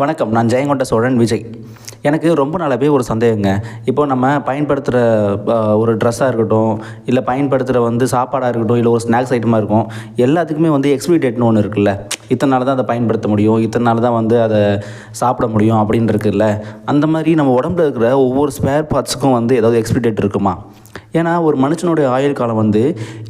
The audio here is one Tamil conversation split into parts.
வணக்கம். நான் ஜெயங்கொண்ட சோழன் விஜய். எனக்கு ரொம்ப நாளாகவே ஒரு சந்தேகங்க. இப்போ நம்ம பயன்படுத்துகிற ஒரு ட்ரெஸ்ஸாக இருக்கட்டும் இல்லை பயன்படுத்துகிற வந்து சாப்பாடாக இருக்கட்டும் இல்லை ஒரு ஸ்நாக்ஸ் ஐட்டமாக இருக்கும் எல்லாத்துக்குமே வந்து எக்ஸ்பிரி டேட்னு ஒன்று இருக்குல்ல. இத்தனை நாள் தான் அதை பயன்படுத்த முடியும் இத்தனை நாள் தான் வந்து அதை சாப்பிட முடியும் அப்படின்னு இருக்குல்ல. அந்த மாதிரி நம்ம உடம்புல இருக்கிற ஒவ்வொரு ஸ்பேர் பார்ட்ஸுக்கும் வந்து ஏதாவது எக்ஸ்பிரி டேட் இருக்குமா? ஏன்னா ஒரு மனுஷனுடைய ஆயுள் காலம் வந்து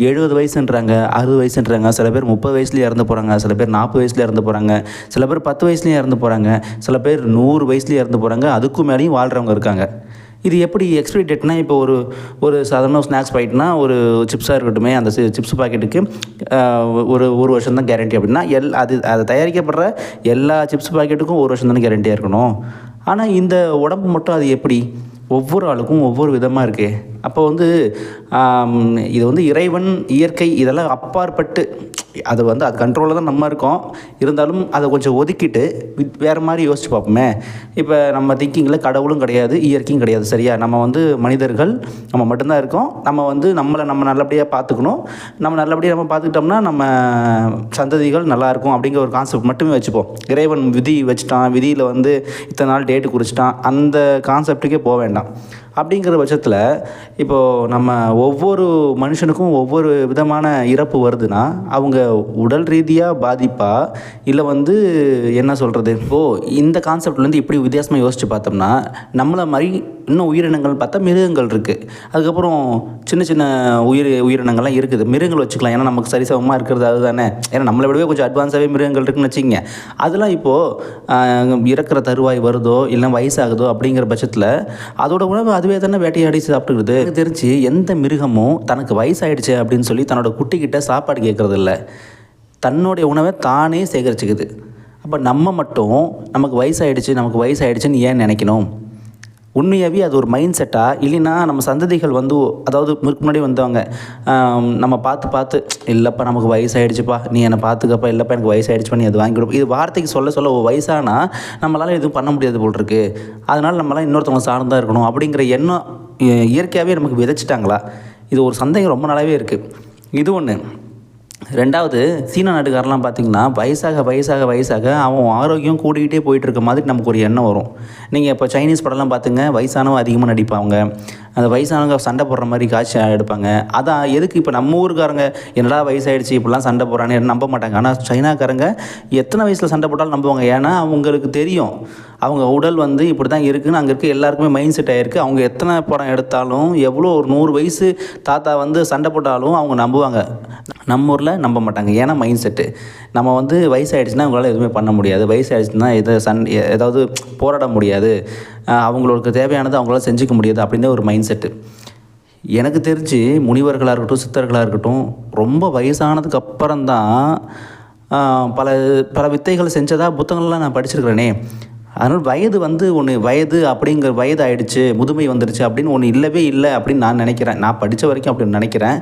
எழுபது வயசுன்றாங்க அறுபது வயசுன்றாங்க சில பேர் முப்பது வயசுலேயே இறந்து போகிறாங்க சில பேர் நாற்பது வயசுலேயே இறந்து போகிறாங்க சில பேர் பத்து வயசுலேயே இறந்து போகிறாங்க சில பேர் நூறு வயசுலேயே இறந்து போகிறாங்க அதுக்கும் மேலேயும் வாழ்கிறவங்க இருக்காங்க. இது எப்படி எக்ஸ்பிரி டேட்னா இப்போ ஒரு ஒரு சாதாரண ஸ்நாக்ஸ் பாக்கெட்னா ஒரு சிப்ஸாக இருக்கட்டுமே அந்த சிப்ஸ் பாக்கெட்டுக்கு ஒரு ஒரு வருஷம் தான் கேரண்டி அப்படின்னா எல் அது அது தயாரிக்கப்படுற எல்லா சிப்ஸ் பாக்கெட்டுக்கும் ஒரு வருஷம் தானே கேரண்டியாக இருக்கணும். ஆனால் இந்த உடம்பு மட்டும் அது எப்படி? ஒவ்வொரு ஆளுக்கும் ஒவ்வொரு விதமாக இருக்குது அப்போ வந்து இது வந்து இறைவன் இயற்கை இதெல்லாம் அப்பாற்பட்டு அது வந்து அது கண்ட்ரோலில் தான் நம்ம இருக்கோம். இருந்தாலும் அதை கொஞ்சம் ஒதுக்கிட்டு வேறு மாதிரி யோசிச்சு பார்ப்போமே. இப்போ நம்ம திங்கிங்கில் கடவுளும் கிடையாது இயற்கையும் கிடையாது சரியா? நம்ம வந்து மனிதர்கள் நம்ம மட்டும்தான் இருக்கோம். நம்ம வந்து நம்மளை நம்ம நல்லபடியாக பார்த்துக்கணும். நம்ம நல்லபடியாக நம்ம பார்த்துக்கிட்டோம்னா நம்ம சந்ததிகள் நல்லாயிருக்கும் அப்படிங்கிற ஒரு கான்செப்ட் மட்டுமே வச்சுப்போம். இறைவன் விதி வச்சுட்டான் விதியில் வந்து இத்தனை நாள் டேட்டு குறிச்சிட்டான் அந்த கான்செப்ட்டுக்கே போக வேண்டாம். அப்படிங்கிற பட்சத்தில் இப்போது நம்ம ஒவ்வொரு மனுஷனுக்கும் ஒவ்வொரு விதமான இறப்பு வருதுன்னா அவங்க உடல் ரீதியாக பாதிப்பா? இல்லை வந்து என்ன சொல்கிறது ஓ இந்த கான்செப்ட்லேருந்து இப்படி வித்தியாசமாக யோசித்து பார்த்தோம்னா நம்மளை மாதிரி இன்னும் உயிரினங்கள் பார்த்தா மிருகங்கள் இருக்குது அதுக்கப்புறம் சின்ன சின்ன உயிர் உயிரினங்கள்லாம் இருக்குது. மிருகங்கள் வச்சுக்கலாம். ஏன்னா நமக்கு சரிசமமாக இருக்கிறது அதுதானே. ஏன்னா நம்மளை விடவே கொஞ்சம் அட்வான்ஸாகவே மிருகங்கள் இருக்குன்னு வச்சுக்கங்க. அதெல்லாம் இப்போது இறக்குற தருவாய் வருதோ இல்லை வயசாகுதோ அப்படிங்கிற பட்சத்தில் அதோட உணவு அதுவே தானே வேட்டையாடி சாப்பிட்டுக்குது எனக்கு தெரிஞ்சு எந்த மிருகமும் தனக்கு வயசாகிடுச்சு அப்படின்னு சொல்லி தன்னோட குட்டிக்கிட்ட சாப்பாடு கேட்குறது இல்லை தன்னுடைய உணவை தானே சேகரிச்சுக்குது. அப்போ நம்ம மட்டும் நமக்கு வயசாகிடுச்சு நமக்கு வயசாயிடுச்சுன்னு ஏன் நினைக்கணும்? உண்மையாகவே அது ஒரு மைண்ட் செட்டாக இல்லைன்னா நம்ம சந்ததிகள் வந்து அதாவது முறுக்கு முன்னாடி வந்தவங்க நம்ம பார்த்து பார்த்து இல்லைப்பா நமக்கு வயசாயிடுச்சுப்பா நீ என்னை பார்த்துக்கப்பா இல்லைப்பா எனக்கு வயசாயிடுச்சுப்பா நீ அது வாங்கி கொடுப்பா இது வார்த்தைக்கு சொல்ல சொல்ல ஓ, வயசானா நம்மளால் எதுவும் பண்ண முடியாது போல் இருக்கு. அதனால் நம்மளால் இன்னொருத்தவங்க சார்ந்தா இருக்கணும் அப்படிங்கிற எண்ணம் இயற்கையாகவே நமக்கு விதைச்சிட்டாங்களா? இது ஒரு சந்தேகம் ரொம்ப நாளாகவே இருக்குது இது ஒன்று ரெண்டாவது சீன நாட்டுக்காரெலாம் பார்த்திங்கன்னா வயசாக வயசாக வயசாக அவன் ஆரோக்கியம் கூடிக்கிட்டே போயிட்டு இருக்க மாதிரி நமக்கு ஒரு எண்ணம் வரும். நீங்கள் இப்போ சைனீஸ் படம்லாம் பார்த்துங்க வயசானவங்க அதிகமாக நடிப்பாங்க. அந்த வயசானவங்க சண்டை போடுற மாதிரி காட்சி எடுப்பாங்க. அதான் எதுக்கு இப்போ நம்ம ஊருக்காரங்க என்னடா வயசாயிடுச்சு இப்படிலாம் சண்டை போடுறான்னு நம்ப மாட்டாங்க. ஆனால் சைனாக்காரங்க எத்தனை வயசில் சண்டை போட்டாலும் நம்புவாங்க. ஏன்னா அவங்களுக்கு தெரியும். அவங்க உடல் வந்து இப்படி தான் இருக்குன்னு அங்கே இருக்க எல்லாருக்குமே மைண்ட் செட் ஆகிருக்கு அவங்க எத்தனை படம் எடுத்தாலும் எவ்வளோ ஒரு நூறு வயசு தாத்தா வந்து சண்டை போட்டாலும் அவங்க நம்புவாங்க. நம்ம ஊரில் நம்ப மாட்டாங்க. ஏன்னா மைண்ட் செட்டு நம்ம வந்து வயசாகிடுச்சுன்னா அவங்களால எதுவுமே பண்ண முடியாது. வயசாகிடுச்சுன்னா எதை சன் ஏதாவது போராட முடியாது. அவங்களுக்கு தேவையானது அவங்களால செஞ்சுக்க முடியாது அப்படின்னு ஒரு மைண்ட் செட்டு எனக்கு தெரிஞ்சு முனிவர்களாக இருக்கட்டும் சித்தர்களாக இருக்கட்டும் ரொம்ப வயசானதுக்கு அப்புறம் தான் பல பல வித்தைகள் செஞ்சதாக புத்தகங்கள்லாம் நான் படிச்சிருக்கிறேனே. அதனால் வயது வந்து ஒன்று வயது அப்படிங்கிற வயது ஆயிடுச்சு முதுமை வந்துடுச்சு அப்படின்னு ஒன்று இல்லவே இல்லை அப்படின்னு நான் நினைக்கிறேன். நான் படித்த வரைக்கும் அப்படின்னு நினைக்கிறேன்.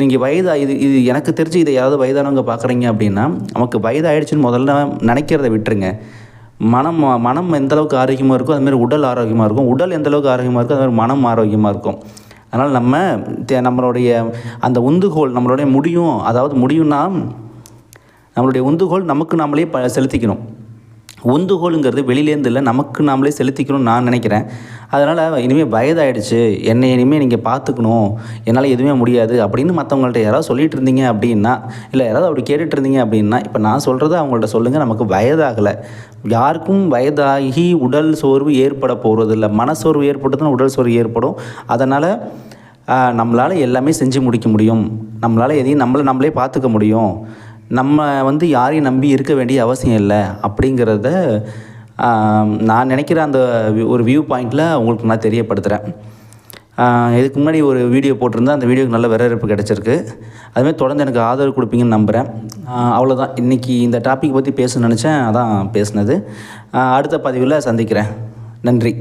நீங்கள் வயது இது இது எனக்கு தெரிஞ்சு இதை யாராவது வயதானவங்க பார்க்குறீங்க அப்படின்னா நமக்கு வயது ஆயிடுச்சுன்னு முதல்ல நினைக்கிறத விட்டுருங்க. மனம் மனம் எந்த அளவுக்கு ஆரோக்கியமாக இருக்கோ அதுமாதிரி உடல் ஆரோக்கியமாக இருக்கும். உடல் எந்த அளவுக்கு ஆரோக்கியமாக இருக்கோ அதுமாதிரி மனம் ஆரோக்கியமாக இருக்கும். அதனால் நம்ம தே- நம்மளுடைய அந்த உந்துகோல் நம்மளுடைய முடியும். அதாவது முடியும்னா நம்மளுடைய உந்துகோல் நமக்கு நாமளே ப செலுத்திக்கணும். உந்துகோலுங்கிறது வெளியிலேருந்து இல்லை. நமக்கு நாமளே செலுத்திக்கணும்னு நான் நினைக்கிறேன். அதனால் இனிமேல் வயதாயிடுச்சு. என்னை இனிமேல் நீங்கள் பார்த்துக்கணும். என்னால் எதுவுமே முடியாது அப்படின்னு மற்றவங்கள்ட்ட யாராவது சொல்லிகிட்டு இருந்தீங்க அப்படின்னா இல்லை யாராவது அப்படி கேட்டுட்டு இருந்தீங்க அப்படின்னா இப்போ நான் சொல்கிறத அவங்கள்ட்ட சொல்லுங்கள் நமக்கு வயதாகலை. யாருக்கும் வயதாகி உடல் சோர்வு ஏற்பட போகிறதில்ல மனசோர்வு ஏற்பட்டதுன்னா உடல் சோர்வு ஏற்படும். அதனால் நம்மளால் எல்லாமே செஞ்சு முடிக்க முடியும். நம்மளால் எதையும் நம்மளை நம்மளே பார்த்துக்க முடியும். நம்ம வந்து யாரையும் நம்பி இருக்க வேண்டிய அவசியம் இல்லை அப்படிங்கிறத நான் நினைக்கிற அந்த ஒரு வியூ பாயிண்டில் உங்களுக்கு நான் தெரியப்படுத்துகிறேன் இதுக்கு முன்னாடி ஒரு வீடியோ போட்டிருந்தேன். அந்த வீடியோக்கு நல்ல வரவேற்பு கிடச்சிருக்கு. அதுமாதிரி தொடர்ந்து எனக்கு ஆதரவு கொடுப்பீங்கன்னு நம்புகிறேன் அவ்வளோதான் இன்றைக்கி இந்த டாபிக் பற்றி பேச நினச்சேன். அதான் பேசுனது. அடுத்த பதிவில் சந்திக்கிறேன். நன்றி.